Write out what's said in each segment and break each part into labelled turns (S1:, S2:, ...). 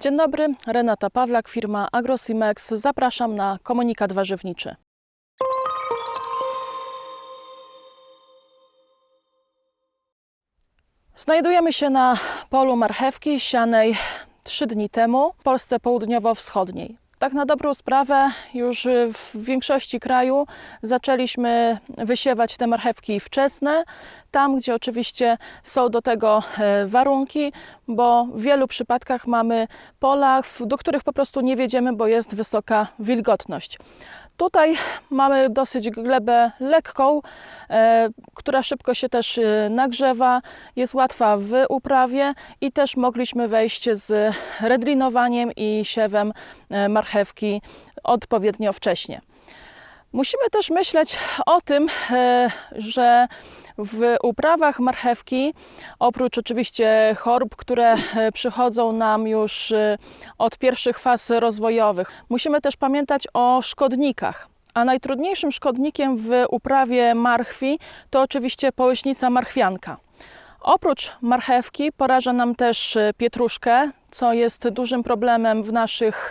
S1: Dzień dobry, Renata Pawlak, firma Agrosimex. Zapraszam na komunikat warzywniczy. Znajdujemy się na polu marchewki sianej trzy dni temu w Polsce południowo-wschodniej. Tak na dobrą sprawę już w większości kraju zaczęliśmy wysiewać te marchewki wczesne, tam gdzie oczywiście są do tego e, warunki, bo w wielu przypadkach mamy pola, do których po prostu nie wiedziemy, bo jest wysoka wilgotność. Tutaj mamy dosyć glebę lekką, e, która szybko się też e, nagrzewa, jest łatwa w uprawie i też mogliśmy wejść z redlinowaniem i siewem e, marchewki odpowiednio wcześnie. Musimy też myśleć o tym, że w uprawach marchewki, oprócz oczywiście chorób, które e, przychodzą nam już e, od pierwszych faz rozwojowych, musimy też pamiętać o szkodnikach. A najtrudniejszym szkodnikiem w uprawie marchwi to oczywiście połyśnica marchwianka. Oprócz marchewki poraża nam też e, pietruszkę, co jest dużym problemem w naszych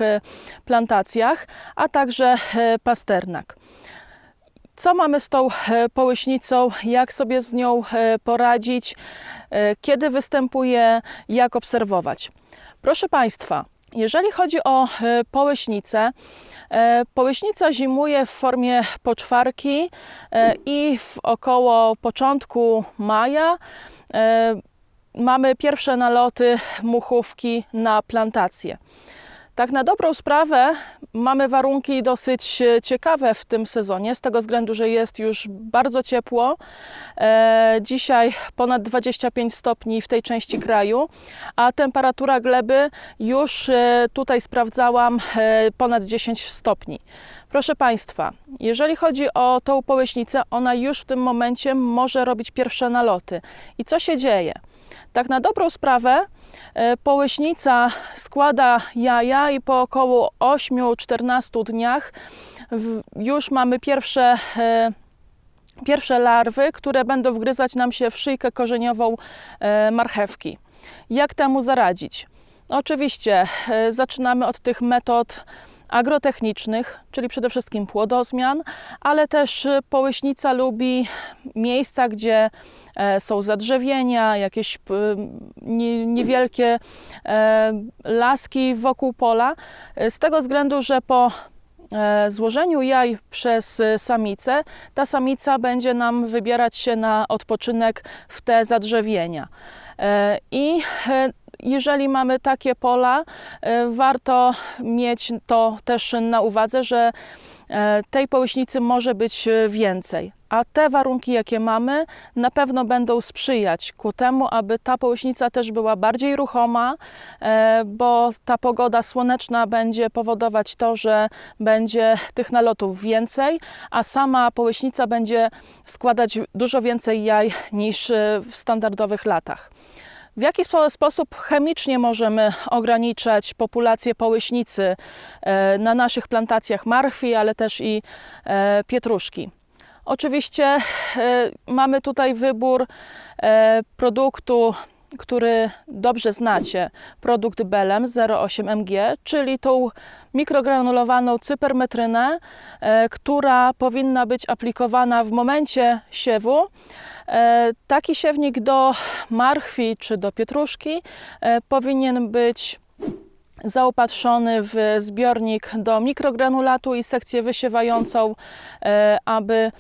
S1: plantacjach, a także pasternak. Co mamy z tą e, połyśnicą, jak sobie z nią e, poradzić, e, kiedy występuje, jak obserwować. Proszę Państwa, jeżeli chodzi o połyśnicę, połyśnica zimuje w formie poczwarki i w około początku maja mamy pierwsze naloty muchówki na plantację. Tak na dobrą sprawę mamy warunki dosyć e, ciekawe w tym sezonie, z tego względu, że jest już bardzo ciepło. E, dzisiaj ponad 25 stopni w tej części kraju, a temperatura gleby już e, tutaj sprawdzałam e, ponad 10 stopni. Proszę Państwa, jeżeli chodzi o tą połyśnicę, ona już w tym momencie może robić pierwsze naloty. I co się dzieje? Tak na dobrą sprawę połyśnica składa jaja i po około 8-14 dniach już mamy pierwsze, e, pierwsze larwy, które będą wgryzać nam się w szyjkę korzeniową e, marchewki. Jak temu zaradzić? Oczywiście e, zaczynamy od tych metod agrotechnicznych, czyli przede wszystkim płodozmian, ale też e, połyśnica lubi miejsca, gdzie e, są zadrzewienia, jakieś niewielkie e, laski wokół pola, e, z tego względu, że po złożeniu jaj przez samicę, ta samica będzie nam wybierać się na odpoczynek w te zadrzewienia. I jeżeli mamy takie pola, e, warto mieć to też na uwadze, że e, tej połyśnicy może być e, więcej. A te warunki, jakie mamy, na pewno będą sprzyjać ku temu, aby ta połyśnica też była bardziej ruchoma, bo ta pogoda słoneczna będzie powodować to, że będzie tych nalotów więcej, a sama połyśnica będzie składać dużo więcej jaj niż w standardowych latach. W jaki spo- sposób chemicznie możemy ograniczać populację połyśnicy e, na naszych plantacjach marchwi, ale też i e, pietruszki? Oczywiście e, mamy tutaj wybór produktu, który dobrze znacie, produkt Belem 08mg, czyli tą mikrogranulowaną cypermetrynę, e, która powinna być aplikowana w momencie siewu. E, Taki siewnik do marchwi czy do pietruszki e, powinien być zaopatrzony w zbiornik do mikrogranulatu i sekcję wysiewającą, aby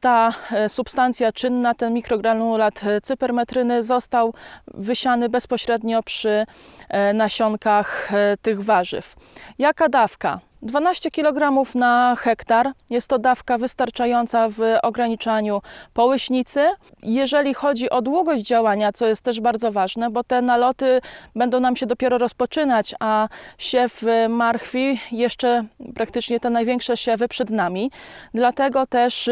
S1: ta e, substancja czynna, ten mikrogranulat e, cypermetryny został wysiany bezpośrednio przy e, nasionkach tych warzyw. Jaka dawka? 12 kg na hektar. Jest to dawka wystarczająca w ograniczaniu połyśnicy. Jeżeli chodzi o długość działania, co jest też bardzo ważne, bo te naloty będą nam się dopiero rozpoczynać, a siew marchwi jeszcze praktycznie te największe siewy przed nami. Dlatego też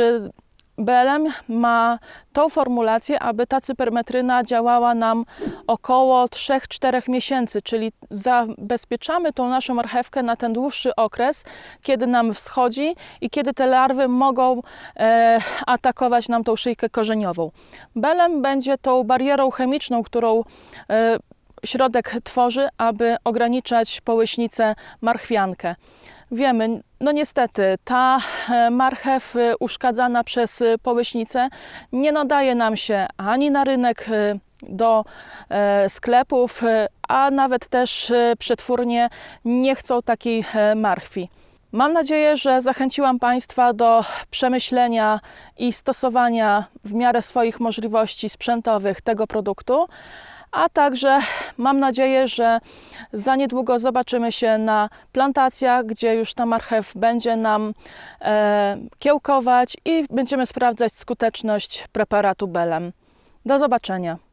S1: BLM ma tą formulację, aby ta cypermetryna działała nam około 3-4 miesięcy, czyli zabezpieczamy tą naszą marchewkę na ten dłuższy okres, kiedy nam wschodzi i kiedy te larwy mogą e, atakować nam tą szyjkę korzeniową. Belem będzie tą barierą chemiczną, którą e, środek tworzy, aby ograniczać połyśnicę marchwiankę. Wiemy, no niestety, ta e, marchew e, uszkadzana przez e, połyśnicę nie nadaje nam się ani na rynek do sklepów, a nawet też przetwórnie nie chcą takiej marchwi. Mam nadzieję, że zachęciłam Państwa do przemyślenia i stosowania w miarę swoich możliwości sprzętowych tego produktu, a także mam nadzieję, że za niedługo zobaczymy się na plantacjach, gdzie już ta marchew będzie nam e, kiełkować i będziemy sprawdzać skuteczność preparatu Belem. Do zobaczenia.